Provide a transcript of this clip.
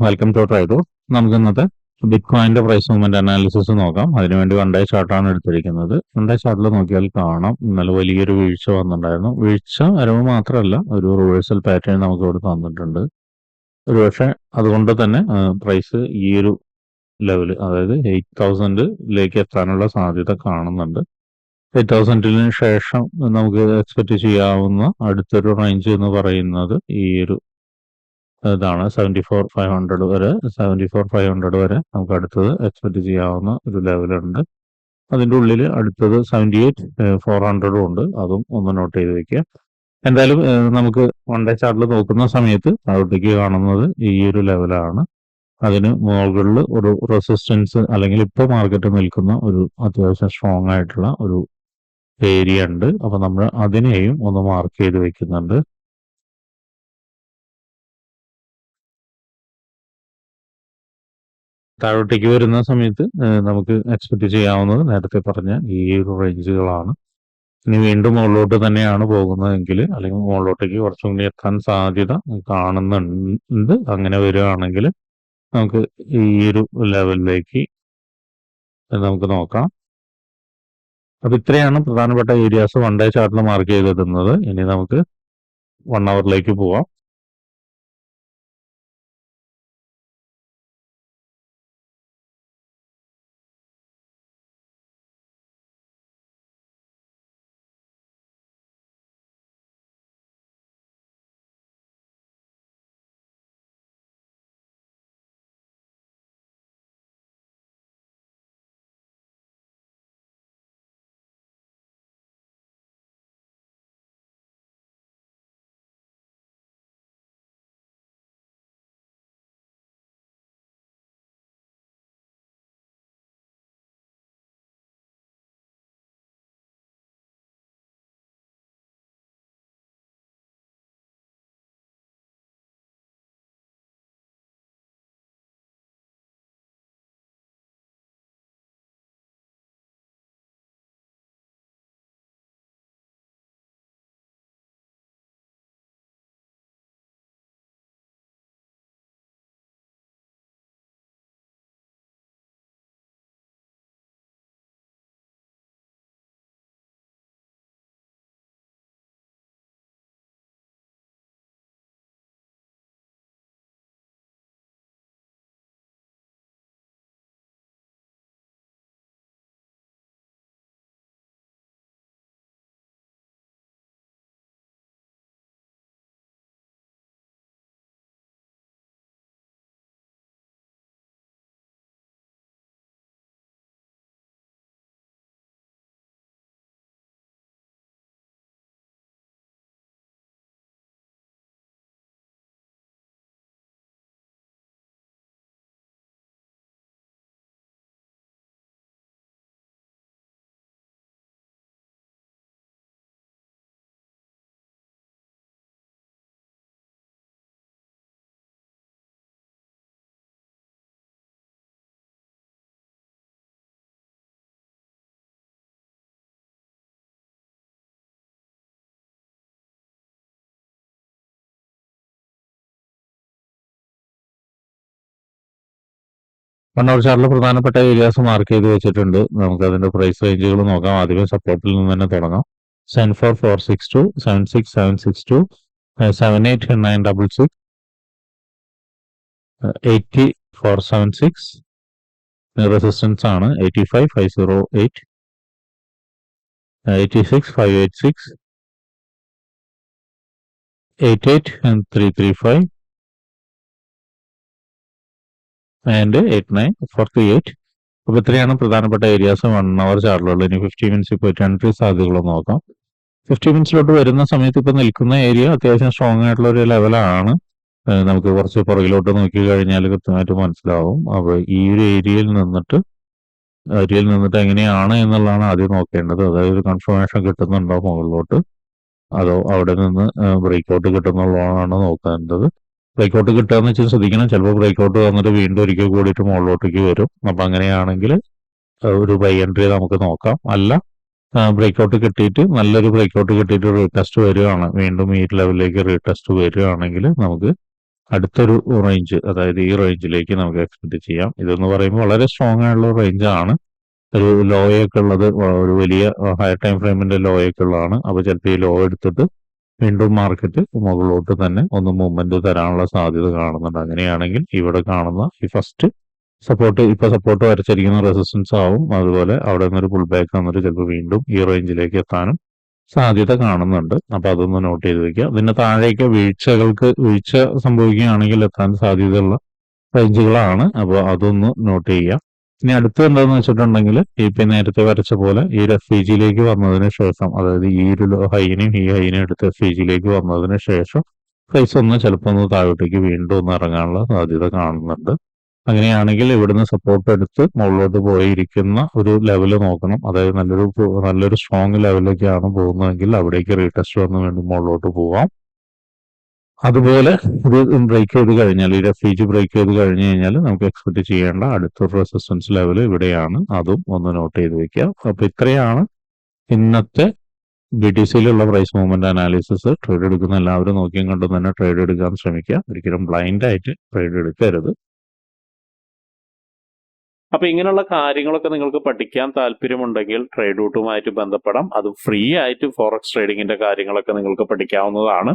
Welcome to ട്രൈഡോ നമുക്ക് ഇന്നത്തെ ബിറ്റ് കോയിന്റെ പ്രൈസ് മൂവ്മെന്റ് അനാലിസിസ് നോക്കാം അതിനുവേണ്ടി ഡേ ചാർട്ടാണ് എടുത്തിരിക്കുന്നത്. ഡേ ചാർട്ടിൽ നോക്കിയാൽ കാണാം. ഇന്നലെ വലിയൊരു വീഴ്ച വന്നിട്ടുണ്ടായിരുന്നു. വീഴ്ച വരവ് മാത്രമല്ല ഒരു റിവേഴ്സൽ പാറ്റേൺ നമുക്ക് ഇവിടെ തന്നിട്ടുണ്ട്. ഒരുപക്ഷെ അതുകൊണ്ട് തന്നെ പ്രൈസ് ഈ ഒരു ലെവൽ അതായത് എയ്റ്റ് തൗസൻഡിലേക്ക് എത്താനുള്ള സാധ്യത കാണുന്നുണ്ട്. എയ്റ്റ് തൗസൻഡിന് ശേഷം നമുക്ക് എക്സ്പെക്ട് ചെയ്യാവുന്ന അടുത്തൊരു റേഞ്ച് എന്ന് പറയുന്നത് ഈ ഒരു ഇതാണ്. സെവന്റി ഫോർ ഫൈവ് ഹൺഡ്രഡ് വരെ സെവന്റി ഫോർ ഫൈവ് ഹൺഡ്രഡ് വരെ നമുക്ക് അടുത്തത് എക്സ്പെക്ട് ചെയ്യാവുന്ന ഒരു ലെവലുണ്ട് അതിന്റെ ഉള്ളിൽ അടുത്തത് സെവന്റി എയ്റ്റ് ഫോർ ഹൺഡ്രഡും ഉണ്ട്. അതും ഒന്ന് നോട്ട് ചെയ്ത് വെക്കുക. എന്തായാലും നമുക്ക് വൺ ഡേ ചാർട്ടിൽ നോക്കുന്ന സമയത്ത് അവിടേക്ക് കാണുന്നത് ഈ ഒരു ലെവലാണ് അതിന് മുകളിൽ ഒരു റെസിസ്റ്റൻസ് അല്ലെങ്കിൽ ഇപ്പോൾ മാർക്കറ്റ് നിൽക്കുന്ന ഒരു അത്യാവശ്യം സ്ട്രോങ് ആയിട്ടുള്ള ഒരു ഏരിയ ഉണ്ട്. അപ്പൊ നമ്മൾ അതിനെയും ഒന്ന് മാർക്ക് ചെയ്ത് വെക്കുന്നുണ്ട്. താഴോട്ടേക്ക് വരുന്ന സമയത്ത് നമുക്ക് എക്സ്പെക്ട് ചെയ്യാവുന്നത് നേരത്തെ പറഞ്ഞ ഈ ഒരു റേഞ്ചുകളാണ് ഇനി വീണ്ടും മുകളിലോട്ട് തന്നെയാണ് പോകുന്നതെങ്കിൽ അല്ലെങ്കിൽ മുകളിലോട്ടേക്ക് കുറച്ചും കൂടി എത്താൻ സാധ്യത കാണുന്നുണ്ട്. അങ്ങനെ വരികയാണെങ്കിൽ നമുക്ക് ഈ ഒരു ലെവലിലേക്ക് നമുക്ക് നോക്കാം. അപ്പൊ ഇത്രയാണ് പ്രധാനപ്പെട്ട ഏരിയാസ് വൺ ഡേ ചാർട്ടിൽ മാർക്ക് ചെയ്തിടുന്നത് ഇനി നമുക്ക് വൺ അവറിലേക്ക് പോവാം. അവർ ചാർട്ടിൽ പ്രധാനപ്പെട്ട ഏരിയാസ് മാർക്ക് ചെയ്ത് വെച്ചിട്ടുണ്ട്. നമുക്ക് അതിന്റെ പ്രൈസ് റേഞ്ചുകൾ നോക്കാം. ആദ്യമേ സപ്പോർട്ടിൽ നിന്ന് തന്നെ തുടങ്ങാം. Seven four four six two seven six seven six two seven eight nine double six eighty four seven six resistance ആണ്. Eighty five five zero eight eighty six five eight six eight eight three three five and eight nine four three eight അപ്പോൾ ഇത്രയാണ് പ്രധാനപ്പെട്ട areas one hour ചാർട്ടിലുള്ളത് ഇനി fifty minutes ഇപ്പോൾ entry സാധ്യതകൾ നോക്കാം. Fifty മിനിറ്റ്സിലോട്ട് വരുന്ന സമയത്ത് ഇപ്പോൾ നിൽക്കുന്ന ഏരിയ അത്യാവശ്യം സ്ട്രോങ് ആയിട്ടുള്ള ഒരു ലെവലാണ് നമുക്ക് കുറച്ച് പുറകിലോട്ട് നോക്കി കഴിഞ്ഞാൽ കൃത്യമായിട്ട് മനസ്സിലാവും. അപ്പോൾ ഈ ഒരു ഏരിയയിൽ നിന്നിട്ട് ഏരിയയിൽ നിന്നിട്ട് എങ്ങനെയാണ് എന്നുള്ളതാണ് ആദ്യം നോക്കേണ്ടത്. അതായത് ഒരു കൺഫർമേഷൻ കിട്ടുന്നുണ്ടോ മുകളിലോട്ട്? അതോ അവിടെ നിന്ന് ബ്രേക്ക് ഔട്ട് കിട്ടുന്നുള്ളതാണ് നോക്കേണ്ടത്. ബ്രേക്ക് കിട്ടുകയെന്ന് വെച്ചാൽ ശ്രദ്ധിക്കണം. ചിലപ്പോൾ ബ്രേക്ക് ഔട്ട് വന്നിട്ട് വീണ്ടും ഒരിക്കൽ കൂടിയിട്ട് മുകളിലോട്ടേക്ക് വരും. അപ്പം അങ്ങനെയാണെങ്കിൽ ഒരു ബൈ എൻട്രി നമുക്ക് നോക്കാം. അല്ല ബ്രേക്ക് ഔട്ട് കിട്ടിയിട്ട് നല്ലൊരു ബ്രേക്ക് ഔട്ട് കിട്ടിയിട്ട് റീടെസ്റ്റ് വരികയാണ് വീണ്ടും ഈ ലെവലിലേക്ക് റീടെസ്റ്റ് വരികയാണെങ്കിൽ നമുക്ക് അടുത്തൊരു റേഞ്ച് അതായത് ഈ റേഞ്ചിലേക്ക് നമുക്ക് എക്സ്പെക്ട് ചെയ്യാം. ഇതെന്ന് പറയുമ്പോൾ വളരെ സ്ട്രോങ് ആയിട്ടുള്ള റേഞ്ചാണ് ഒരു ലോയൊക്കെ ഉള്ളത് ഒരു വലിയ ഹയർ ടൈം ഫ്രെയിമിന്റെ ലോയൊക്കെ ഉള്ളതാണ്. അപ്പോൾ ചിലപ്പോൾ ഈ ലോ എടുത്തിട്ട് വീണ്ടും മാർക്കറ്റ് മുകളിലോട്ട് തന്നെ ഒന്ന് മൂവ്മെന്റ് തരാനുള്ള സാധ്യത കാണുന്നുണ്ട്. അങ്ങനെയാണെങ്കിൽ ഇവിടെ കാണുന്ന ഈ ഫസ്റ്റ് സപ്പോർട്ട് ഇപ്പൊ സപ്പോർട്ട് വരച്ചിരിക്കുന്ന റെസിസ്റ്റൻസ് ആവും. അതുപോലെ അവിടെ നിന്നൊരു പുൾ ബാക്ക് വന്നിട്ട് ചിലപ്പോൾ വീണ്ടും ഈ റേഞ്ചിലേക്ക് എത്താനും സാധ്യത കാണുന്നുണ്ട്. അപ്പൊ അതൊന്ന് നോട്ട് ചെയ്ത് വെക്കുക പിന്നെ താഴേക്ക് വീഴ്ചകൾക്ക് വീഴ്ച സംഭവിക്കുകയാണെങ്കിൽ എത്താൻ സാധ്യതയുള്ള റേഞ്ചുകളാണ് അപ്പോൾ അതൊന്ന് നോട്ട് ചെയ്യുക. ഇനി അടുത്ത് എന്താന്ന് വെച്ചിട്ടുണ്ടെങ്കിൽ ഈ പി നേരത്തെ വരച്ച പോലെ ഈ ഒരു എഫ് ജിയിലേക്ക് വന്നതിന് ശേഷം അതായത് ഈ ഒരു ഹൈനും ഈ ഹൈനും എടുത്ത് എഫ് ജിയിലേക്ക് വന്നതിന് ശേഷം പ്രൈസ് ഒന്ന് ചിലപ്പോൾ ഒന്ന് താഴോട്ടേക്ക് വീണ്ടും ഒന്ന് ഇറങ്ങാനുള്ള സാധ്യത കാണുന്നുണ്ട്. അങ്ങനെയാണെങ്കിൽ ഇവിടുന്ന് സപ്പോർട്ട് എടുത്ത് മുകളിലോട്ട് പോയിരിക്കുന്ന ഒരു ലെവൽ നോക്കണം. അതായത് നല്ലൊരു നല്ലൊരു സ്ട്രോങ് ലെവലിലേക്കാണ് പോകുന്നതെങ്കിൽ അവിടേക്ക് റീടെസ്റ്റ് വന്ന് വീണ്ടും മുകളിലോട്ട് പോവാം. അതുപോലെ ഇത് ബ്രേക്ക് ചെയ്ത് കഴിഞ്ഞാൽ ഈ റെഫ്യൂജ് ബ്രേക്ക് ചെയ്ത് കഴിഞ്ഞ് കഴിഞ്ഞാൽ നമുക്ക് എക്സ്പെക്ട് ചെയ്യേണ്ട അടുത്ത റെസിസ്റ്റൻസ് ലെവൽ ഇവിടെയാണ്. അതും ഒന്ന് നോട്ട് ചെയ്ത് വെക്കുക. അപ്പൊ ഇത്രയാണ് ഇന്നത്തെ ബി ടി സിയിലുള്ള പ്രൈസ് മൂവ്മെന്റ് അനാലിസിസ് ട്രേഡ് എടുക്കുന്ന എല്ലാവരും നോക്കിയും കണ്ടും തന്നെ ട്രേഡ് എടുക്കാൻ ശ്രമിക്കുക. ഒരിക്കലും ബ്ലൈൻഡ് ആയിട്ട് ട്രേഡ് എടുക്കരുത്. അപ്പൊ ഇങ്ങനെയുള്ള കാര്യങ്ങളൊക്കെ നിങ്ങൾക്ക് പഠിക്കാൻ താല്പര്യമുണ്ടെങ്കിൽ ട്രേഡ് റൂട്ടുമായിട്ട് ബന്ധപ്പെടാം. അത് ഫ്രീ ആയിട്ട് ഫോറക്സ് ട്രേഡിങ്ങിന്റെ കാര്യങ്ങളൊക്കെ നിങ്ങൾക്ക് പഠിക്കാവുന്നതാണ്.